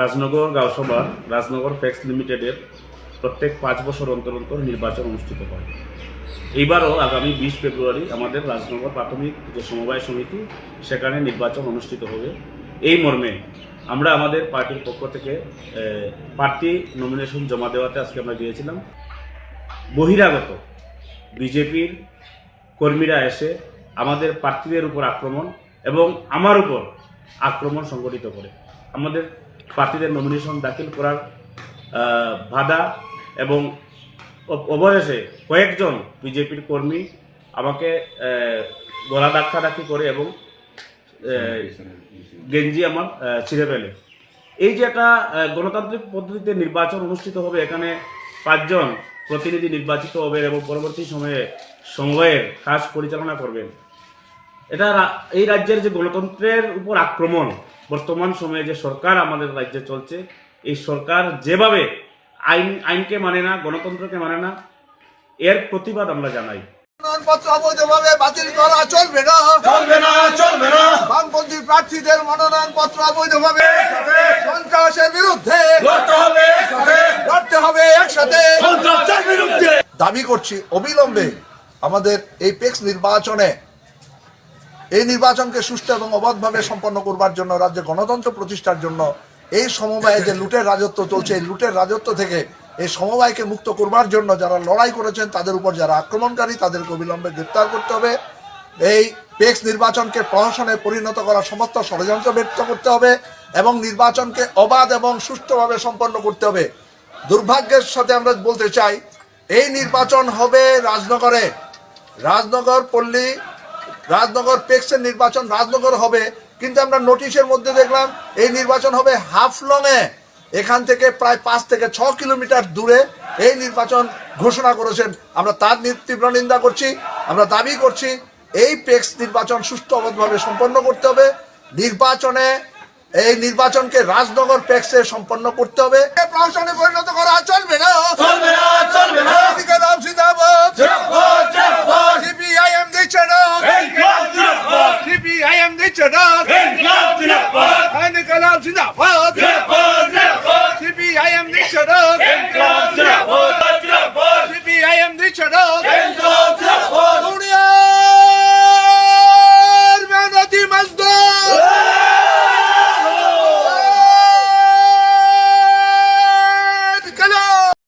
Rajnagar গাঁওসভা Rajnagar fax লিমিটেডের প্রত্যেক পাঁচ বছর অন্তর অন্তর নির্বাচন অনুষ্ঠিত হয়। এইবারও আগামী বিশ ফেব্রুয়ারি আমাদের রাজনগর প্রাথমিক যে সমবায় সমিতি সেখানে নির্বাচন অনুষ্ঠিত হবে। এই মর্মে আমরা আমাদের পার্টির পক্ষ থেকে প্রার্থী নমিনেশন জমা দেওয়াতে আজকে আমরা গিয়েছিলাম। বহিরাগত বিজেপির কর্মীরা এসে আমাদের প্রার্থীদের উপর আক্রমণ এবং আমার উপর আক্রমণ সংগঠিত করে। আমাদের প্রার্থীদের নমিনেশন দাখিল করার বাধা এবং অবশেষে কয়েকজন বিজেপির কর্মী আমাকে গলা ধাক্কাধাক্কি করে এবং গেঞ্জি আমার ছিঁড়ে ফেলে। এই যে একটা গণতান্ত্রিক পদ্ধতিতে নির্বাচন অনুষ্ঠিত হবে এখানে পাঁচজন প্রতিনিধি নির্বাচিত হবেন এবং পরবর্তী সময়ে সময়ের কাজ পরিচালনা করবেন। এটা এই রাজ্যের যে গণতন্ত্রের উপর আক্রমণ বর্তমান সময়ে যে সরকার আমাদের রাজ্যে চলছে এই সরকার যেভাবে আইন আইনকে মানে না গণতন্ত্রকে মানে না এর প্রতিবাদ আমরা জানাই। মনোনয়নপত্র অবৈধভাবে বাতিল করা চলবে না। চলবে না চলবে না। বামপন্থী প্রার্থীদের মনোনয়নপত্র অবৈধভাবে সন্ত্রাসের বিরুদ্ধে। হবে। দাবি করছি অবিলম্বে আমাদের এই পেক্স নির্বাচনে এই নির্বাচনকে সুষ্ঠু এবং অবাধভাবে সম্পন্ন করবার জন্য রাজ্যে গণতন্ত্র প্রতিষ্ঠার জন্য এই সমবায়ে যে লুটের রাজত্ব চলছে, এই লুটের রাজত্ব থেকে এই সমবায়কে মুক্ত করবার জন্য যারা লড়াই করেছেন, তাদের উপর যারা আক্রমণকারী, তাদেরকে অবিলম্বে গ্রেপ্তার করতে হবে। এই পেক্স নির্বাচনকে প্রহসনে পরিণত করার সমস্ত ষড়যন্ত্র ব্যক্ত করতে হবে এবং নির্বাচনকে অবাধ এবং সুষ্ঠুভাবে সম্পন্ন করতে হবে। দুর্ভাগ্যের সাথে আমরা বলতে চাই এই নির্বাচন হবে রাজনগরে। রাজনগর পল্লী, রাজনগর পেক্সের নির্বাচন রাজনগর হবে। কিন্তু আমরা নোটিশের মধ্যে দেখলাম এই নির্বাচন হবে হাফলং এ এখান থেকে প্রায় পাঁচ থেকে ছ কিলোমিটার দূরে এই নির্বাচন ঘোষণা করেছেন। আমরা তার তীব্র নিন্দা করছি, আমরা দাবি করছি, এই পেক্স নির্বাচন সুষ্ঠু অবাধভাবে সম্পন্ন করতে হবে। নির্বাচনে এই নির্বাচনকে রাজনগর পেক্সে সম্পন্ন করতে হবে। প্রশাসনে পরিণত করা চলবে না। চলবে না চলবে না। জিন্দাবাদ, জিন্দাবাদ।